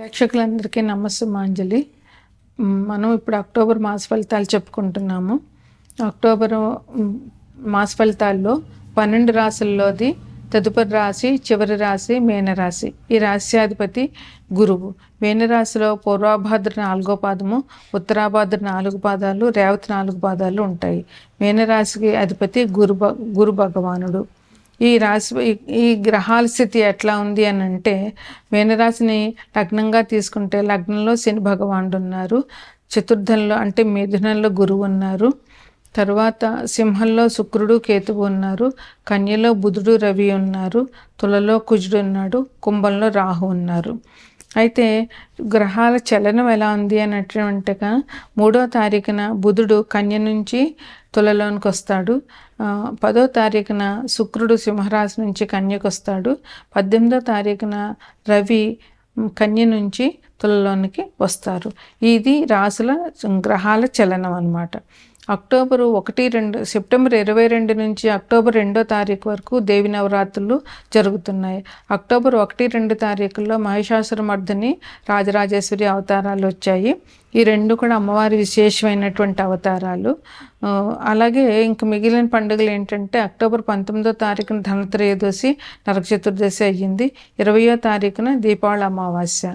ప్రేక్షకులందరికీ నమస్తే మాంజలి మనం ఇప్పుడు అక్టోబర్ మాస ఫలితాలు చెప్పుకుంటున్నాము. అక్టోబర్ మాస ఫలితాల్లో పన్నెండు రాసుల్లోది తదుపరి రాశి చివరి రాశి మేనరాశి. ఈ రాశ్యాధిపతి గురువు. మేనరాశిలో పూర్వాభాద్ర నాలుగో పాదము ఉత్తరాభాద్ర నాలుగు పాదాలు రేవతి నాలుగు పాదాలు ఉంటాయి. మేనరాశికి అధిపతి గురు భ- గురు భగవానుడు. ఈ రాశి ఈ- గ్రహాల స్థితి ఎట్లా ఉంది అని అంటే మీనరాశిని లగ్నంగా తీసుకుంటే లగ్నంలో శని భగవానుడు ఉన్నారు చతుర్థంలో అంటే మిథునంలో గురువు ఉన్నారు. తర్వాత సింహంలో శుక్రుడు కేతువు ఉన్నారు. కన్యలో బుధుడు రవి ఉన్నారు. తులలో కుజుడు ఉన్నాడు. కుంభంలో రాహు ఉన్నారు. అయితే గ్రహాల చలనం ఎలా ఉంది అన్నట్టుగా మూడో తారీఖున బుధుడు కన్య నుంచి తులలోనికి వస్తాడు. పదో తారీఖున శుక్రుడు సింహరాశి నుంచి కన్యకు వస్తాడు. పద్దెనిమిదో తారీఖున రవి కన్య నుంచి తులలోనికి వస్తారు. ఇది రాసుల గ్రహాల చలనం అన్నమాట. అక్టోబరు ఒకటి రెండు సెప్టెంబర్ ఇరవై రెండు నుంచి అక్టోబర్ రెండో తారీఖు వరకు దేవి నవరాత్రులు జరుగుతున్నాయి. అక్టోబర్ ఒకటి రెండు తారీఖుల్లో మహిషాసురమర్దిని రాజరాజేశ్వరి అవతారాలు వచ్చాయి. ఈ రెండు కూడా అమ్మవారి విశేషమైనటువంటి అవతారాలు. అలాగే ఇంక మిగిలిన పండుగలు ఏంటంటే అక్టోబర్ పంతొమ్మిదో తారీఖున ధనత్రయోదశి నరక చతుర్దశి అయ్యింది. ఇరవయో తారీఖున దీపావళి అమావాస్య.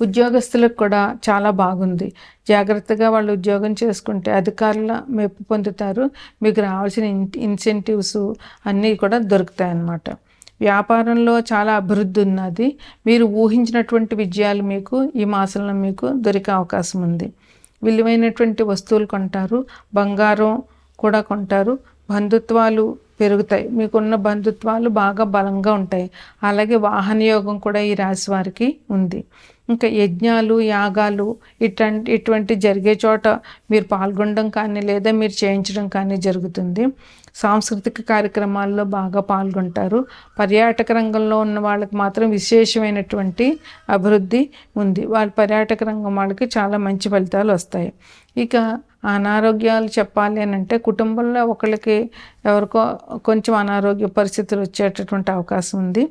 ఉద్యోగస్తులకు కూడా చాలా బాగుంది. జాగ్రత్తగా వాళ్ళు ఉద్యోగం చేసుకుంటే అధికారుల మెప్పు పొందుతారు. మీకు రావాల్సిన ఇన్ ఇన్సెంటివ్స్ అన్నీ కూడా దొరుకుతాయి అన్నమాట వ్యాపారంలో చాలా అభివృద్ధి ఉన్నది. మీరు ఊహించినటువంటి విజయాలు మీకు ఈ మాసంలో మీకు దొరికే అవకాశం ఉంది. విలువైనటువంటి వస్తువులు కొంటారు. బంగారం కూడా కొంటారు. బంధుత్వాలు పెరుగుతాయి. మీకున్న బంధుత్వాలు బాగా బలంగా ఉంటాయి. అలాగే వాహన యోగం కూడా ఈ రాశి వారికి ఉంది. ఇంకా యజ్ఞాలు యాగాలు ఇటువంటి ఇటువంటి జరిగే చోట మీరు పాల్గొనడం కానీ లేదా మీరు చేయించడం కానీ జరుగుతుంది. సాంస్కృతిక కార్యక్రమాల్లో బాగా పాల్గొంటారు. పర్యాటక రంగంలో ఉన్న వాళ్ళకి మాత్రం విశేషమైనటువంటి అభివృద్ధి ఉంది. వాళ్ళ పర్యాటక రంగం వాళ్ళకి చాలా మంచి ఫలితాలు వస్తాయి. ఇక అనారోగ్యాలు చెప్పాలి అని అంటే కుటుంబంలో ఒకరికి ఎవరికో కొంచెం అనారోగ్య పరిస్థితులు వచ్చేటటువంటి అవకాశం ఉంది.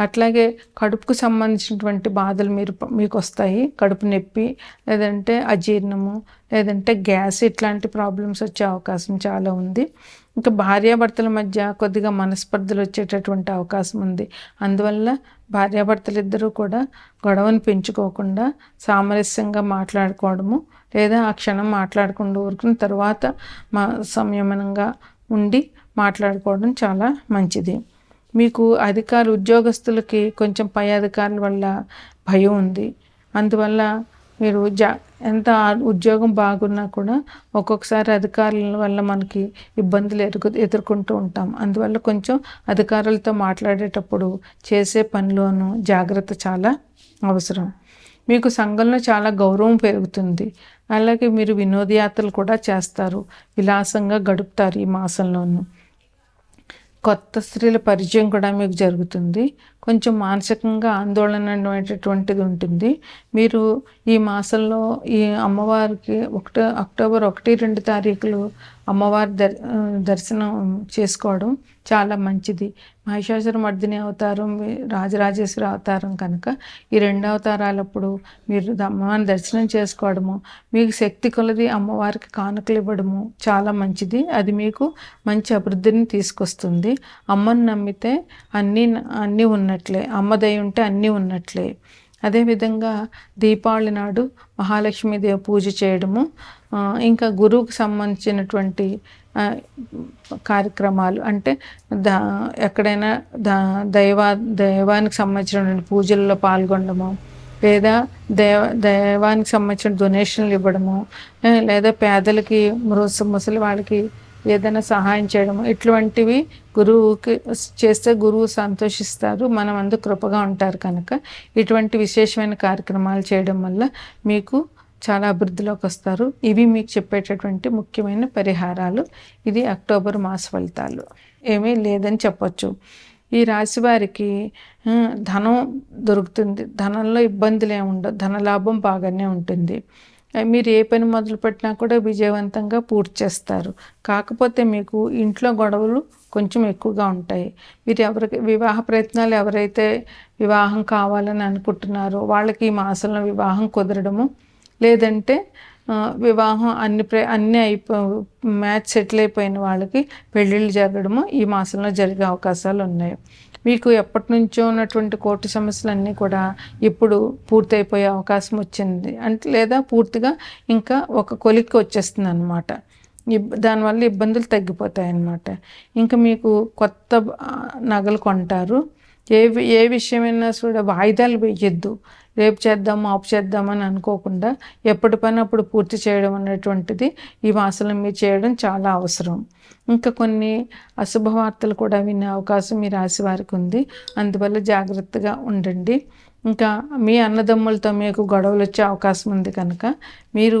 అట్లాగే కడుపుకు సంబంధించినటువంటి బాధలు మీరు మీకు వస్తాయి. కడుపు నొప్పి లేదంటే అజీర్ణము లేదంటే గ్యాస్ ఇట్లాంటి ప్రాబ్లమ్స్ వచ్చే అవకాశం చాలా ఉంది. ఇంకా భార్యాభర్తల మధ్య కొద్దిగా మనస్పర్ధలు వచ్చేటటువంటి అవకాశం ఉంది. అందువల్ల భార్యాభర్తలు ఇద్దరూ కూడా గొడవను పెంచుకోకుండా సామరస్యంగా మాట్లాడుకోవడము లేదా ఆ క్షణం మాట్లాడకుండా ఊరుకున్న తర్వాత మా సంయమనంగా ఉండి మాట్లాడుకోవడం చాలా మంచిది. మీకు అధికార ఉద్యోగస్తులకి కొంచెం పై అధికారుల వల్ల భయం ఉంది. అందువల్ల మీరు జా ఎంత ఉద్యోగం బాగున్నా కూడా ఒక్కొక్కసారి అధికారుల వల్ల మనకి ఇబ్బందులు ఎదుర్కొ ఎదుర్కొంటూ ఉంటాం. అందువల్ల కొంచెం అధికారులతో మాట్లాడేటప్పుడు చేసే పనిలోనూ జాగ్రత్త చాలా అవసరం. మీకు సంఘంలో చాలా గౌరవం పెరుగుతుంది. అలాగే మీరు వినోదయాత్రలు కూడా చేస్తారు. విలాసంగా గడుపుతారు ఈ మాసంలోనూ. కొత్త స్త్రీల పరిచయం కూడా మీకు జరుగుతుంది. కొంచెం మానసికంగా ఆందోళన అనేటటువంటిది ఉంటుంది. మీరు ఈ మాసంలో ఈ అమ్మవారికి ఒకటి అక్టోబర్ ఒకటి రెండు తారీఖులు అమ్మవారి దర్ దర్శనం చేసుకోవడం చాలా మంచిది. మహిషాసుర మర్దిని అవతారం రాజరాజేశ్వరి అవతారం కనుక ఈ రెండు అవతారాలప్పుడు మీరు అమ్మవారిని దర్శనం చేసుకోవడము మీకు శక్తి కొలది అమ్మవారికి కానుకలు ఇవ్వడము చాలా మంచిది. అది మీకు మంచి అభివృద్ధిని తీసుకొస్తుంది. అమ్మను నమ్మితే అన్నీ అన్నీ ఉన్నట్లే అమ్మదై ఉంటే అన్నీ ఉన్నట్లే. అదేవిధంగా దీపావళి నాడు మహాలక్ష్మీదేవి పూజ చేయడము ఇంకా గురువుకు సంబంధించినటువంటి కార్యక్రమాలు అంటే దా ఎక్కడైనా దా దైవా దైవానికి సంబంధించినటువంటి పూజల్లో పాల్గొనడము లేదా దేవ దైవానికి సంబంధించిన డొనేషన్లు ఇవ్వడము లేదా పేదలకి ముసలి వాళ్ళకి ఏదైనా సహాయం చేయడం ఇటువంటివి గురువుకి చేస్తే గురువు సంతోషిస్తారు మనం అందు కృపగా ఉంటారు కనుక. ఇటువంటి విశేషమైన కార్యక్రమాలు చేయడం వల్ల మీకు చాలా అభివృద్ధిలోకి వస్తారు. ఇవి మీకు చెప్పేటటువంటి ముఖ్యమైన పరిహారాలు. ఇది అక్టోబర్ మాస ఫలితాలు. ఏమీ లేదని చెప్పొచ్చు. ఈ రాశి వారికి ధనం దొరుకుతుంది. ధనంలో ఇబ్బందులు ఏమి ఉండవు. ధనలాభం బాగానే ఉంటుంది. మీరు ఏ పని మొదలుపెట్టినా కూడా విజయవంతంగా పూర్తి చేస్తారు. కాకపోతే మీకు ఇంట్లో గొడవలు కొంచెం ఎక్కువగా ఉంటాయి. మీరు ఎవరికి వివాహ ప్రయత్నాలు ఎవరైతే వివాహం కావాలని అనుకుంటున్నారో వాళ్ళకి ఈ మాసంలో వివాహం కుదరడము లేదంటే వివాహం అన్ని ప్ర అన్నీ అయిపో మ్యాచ్ సెటిల్ అయిపోయిన వాళ్ళకి పెళ్ళిళ్ళు జరగడము ఈ మాసంలో జరిగే అవకాశాలు ఉన్నాయి. మీకు ఎప్పటి నుంచో ఉన్నటువంటి కోర్టు సమస్యలన్నీ కూడా ఇప్పుడు పూర్తయిపోయే అవకాశం వచ్చింది. అంటే లేదా పూర్తిగా ఇంకా ఒక కొలిక్కి వచ్చేస్తుంది అనమాట దానివల్ల ఇబ్బందులు తగ్గిపోతాయి అన్నమాట ఇంకా మీకు కొత్త నగలు కొంటారు. ఏ ఏ విషయమైనా కూడా వాయిదాలు వేయొద్దు. రేపు చేద్దాం ఆపు చేద్దామని అనుకోకుండా ఎప్పటి పని అప్పుడు పూర్తి చేయడం అనేటువంటిది ఈ మాసంలో మీరు చేయడం చాలా అవసరం. ఇంకా కొన్ని అశుభ వార్తలు కూడా వినే అవకాశం మీ రాశి వారికి ఉంది. అందువల్ల జాగ్రత్తగా ఉండండి. ఇంకా మీ అన్నదమ్ములతో మీకు గొడవలు వచ్చే అవకాశం ఉంది కనుక మీరు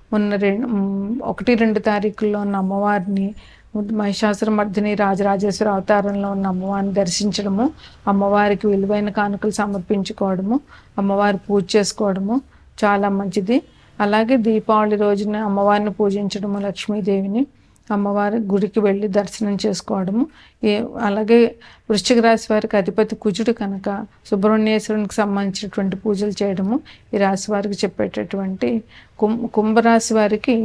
ఉన్న రెండు ఒకటి రెండు తారీఖుల్లో ఉన్న అమ్మవారిని మహిషాసురమర్దిని రాజరాజేశ్వర అవతారంలో ఉన్న అమ్మవారిని దర్శించడము అమ్మవారికి విలువైన కానుకలు సమర్పించుకోవడము అమ్మవారి పూజ చేసుకోవడము చాలా మంచిది. అలాగే దీపావళి రోజున అమ్మవారిని పూజించడము లక్ష్మీదేవిని అమ్మవారి గుడికి వెళ్ళి దర్శనం చేసుకోవడము. ఏ అలాగే వృశ్చిక రాశి వారికి అధిపతి కుజుడు కనుక సుబ్రహ్మణ్యేశ్వరునికి సంబంధించినటువంటి పూజలు చేయడము ఈ రాశి వారికి చెప్పేటటువంటి కుం కుంభరాశి వారికి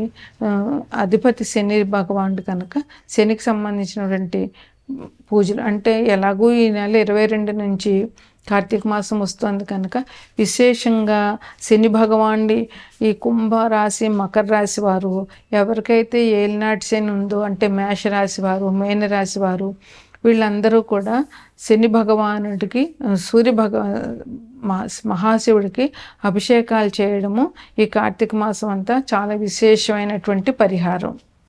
అధిపతి శని భగవానుడు కనుక శనికి సంబంధించినటువంటి పూజలు. అంటే ఎలాగూ ఈ నెల ఇరవై రెండు నుంచి కార్తీక మాసం వస్తుంది కనుక విశేషంగా శని భగవానుడి ఈ కుంభ రాశి మకర రాశి వారు ఎవరికైతే ఏలినాటి శని ఉందో అంటే మేష రాశి వారు మేన రాశి వారు వీళ్ళందరూ కూడా శని భగవానుడికి సూర్య భగ మహాశివుడికి అభిషేకాలు చేయడము ఈ కార్తీక మాసం అంతా చాలా విశేషమైనటువంటి పరిహారం.